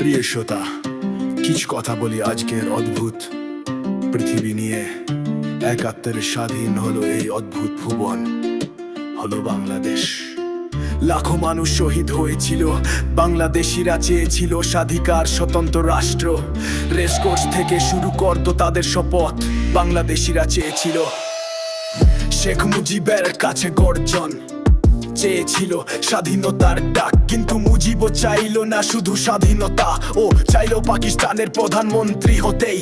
প্রিয় শ্রোতা, কিছু কথা বলি আজকের অদ্ভুত পৃথিবী নিয়ে। একাত্তরে স্বাধীন হলো এই অদ্ভুত ভুবন, হলো বাংলাদেশ। লাখো মানুষ শহীদ হয়েছিল, বাংলাদেশিরা চেয়েছিল স্বাধিকার, স্বতন্ত্র রাষ্ট্র। রেসকোর্স থেকে শুরু করতো তাদের শপথ, বাংলাদেশিরা চেয়েছিল। শেখ মুজিবের কাছে গর্জন। চেয়েছিল স্বাধীনতার ডাক, কিন্তু মুজিব চাইলো না শুধু স্বাধীনতা। ও চাইলো পাকিস্তানের প্রধানমন্ত্রী হতেই।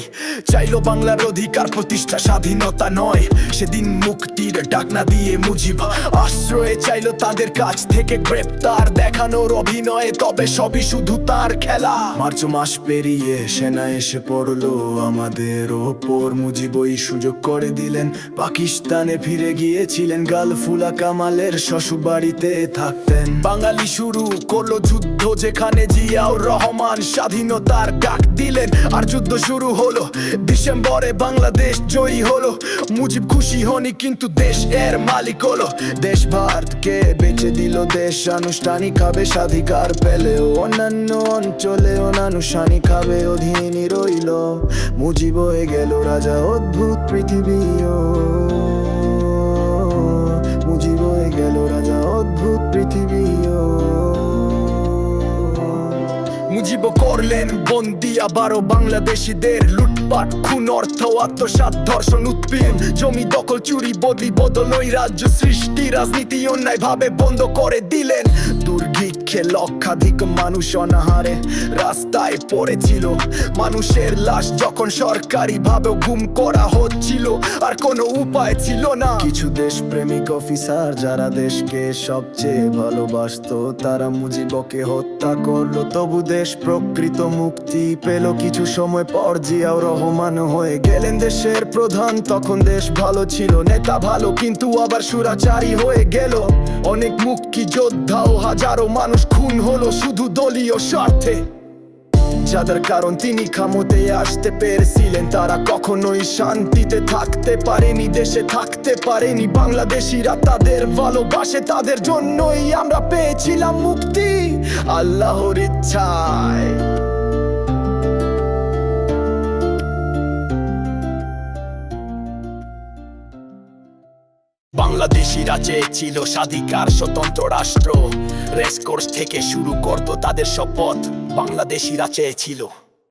চাইলো বাংলার অধিকার প্রতিষ্ঠা, স্বাধীনতা নয়। সেদিন মুক্তির ডাক না দিয়ে মুজিব আশ্রয়ে চাইলো তাদের কাছ থেকে গ্রেপ্তার, দেখানোর অভিনয়ে, তবে সবই শুধু তার খেলা। মার্চ মাস পেরিয়ে সেনা এসে পড়ল আমাদের ওপর। মুজিব ওই সুযোগ করে দিলেন, পাকিস্তানে ফিরে গিয়েছিলেন গাল ফুলা কামালের শ্বশুর বাড়িতে থাকতেন। বাঙালি শুরু করল যুদ্ধ, যেখানে জিয়াউর রহমান স্বাধীনতার ডাক দিলেন। আর যুদ্ধ শুরু হলো ডিসেম্বরে বাংলাদেশ জয়ী হলো। মুজিব খুশি হনি কিন্তু দেশ এর মালিক হলো। দেশ ভারতকে বেঁচে দিল দেশ, আনুষ্ঠানিক ভাবে স্বাধিকার পেলেও অন্যান্য অঞ্চলে অনানুষ্ঠানিক ভাবে অধীনই রইল। মুজিব হয়ে গেল রাজা, অদ্ভুত পৃথিবীও। পৃথিবীও মুজিব করলেন বন্দি আবারও বাংলাদেশিদের লুটপাট, খুন, অর্থ, আত্মসাত, ধর্ষণ, উৎপীড়ন, জমি দখল, চুরি, বদলি, বদল ওই রাজ্য সৃষ্টি, রাজনীতি অন্যায় ভাবে বন্ধ করে দিলেন। দুর্ভিক্ষে লক্ষাধিক মানুষ অনাহারে রাস্তায় পড়েছিল। মানুষের লাশ যখন সরকারি ভাবে গুম করা হচ্ছিল, আর কোনো উপায় ছিল না। কিছু দেশ প্রেমিক অফিসার যারা দেশকে সবচেয়ে ভালোবাসতো, তারা মুজিবকে হত্যা করল। তবু দেশ প্রকৃত মুক্তি পেল। কিছু সময় পর জিয়াও রহমান হয়ে গেলেন দেশের প্রধান। তখন দেশ ভালো ছিল, নেতা ভালো, কিন্তু আবার সুরাচারী হয়ে গেল। অনেক মুক্তি যোদ্ধা ও হাজারো মানুষ খুন হলো শুধু দলীয় স্বার্থে। যাদের কারণ তিনি ক্ষমতে আসতে পেরেছিলেন, তারা কখনোই শান্তিতে থাকতে পারেনি, দেশে থাকতে পারেনি। বাংলাদেশিরা তাদের ভালোবাসে, তাদের জন্যই আমরা পেয়েছিলাম মুক্তি আল্লাহর ইচ্ছায়। বাংলাদেশিরা চেয়েছিল স্বাধিকার স্বতন্ত্র রাষ্ট্র। রেসকোর্স থেকে শুরু করত তাদের শপথ। বাংলাদেশিরা চেয়েছিল